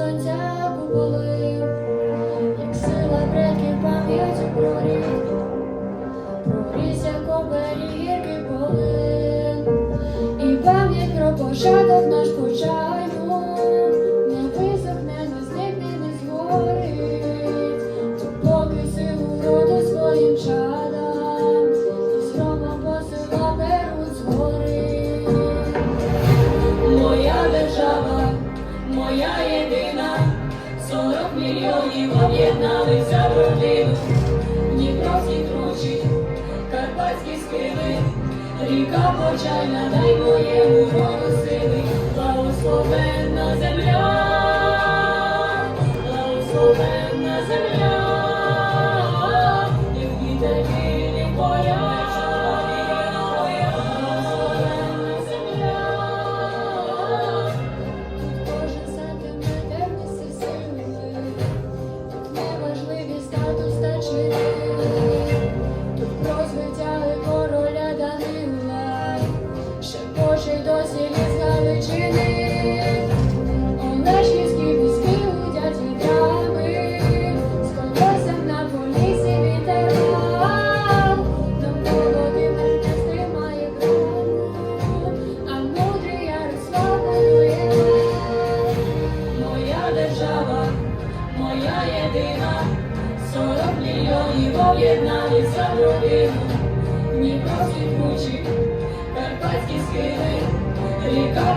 сонця куполи, як сила предків пам'яті про рік, прорізся коберіки поли, і пам'ять про пожадав наш початок. козацькі спини, ріка почайна, дай моєму роду сили, благословенна земля, благословенна земля, і в вітерні поля. об'єднається в родину, Дніпро світлучі, карпатські схили, ріка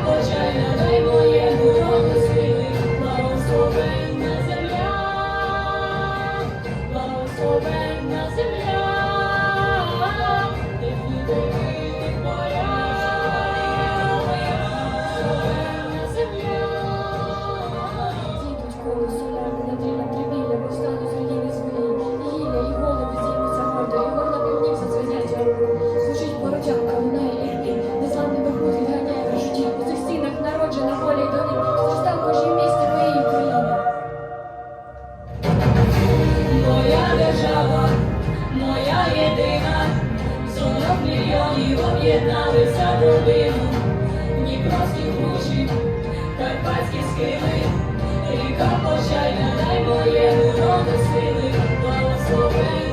Єдина, сорок мільйонів об'єдналися в родину, Дніпровські кручі, карпатські скили, ріка пожайна, дай моєму роду сили, благослови.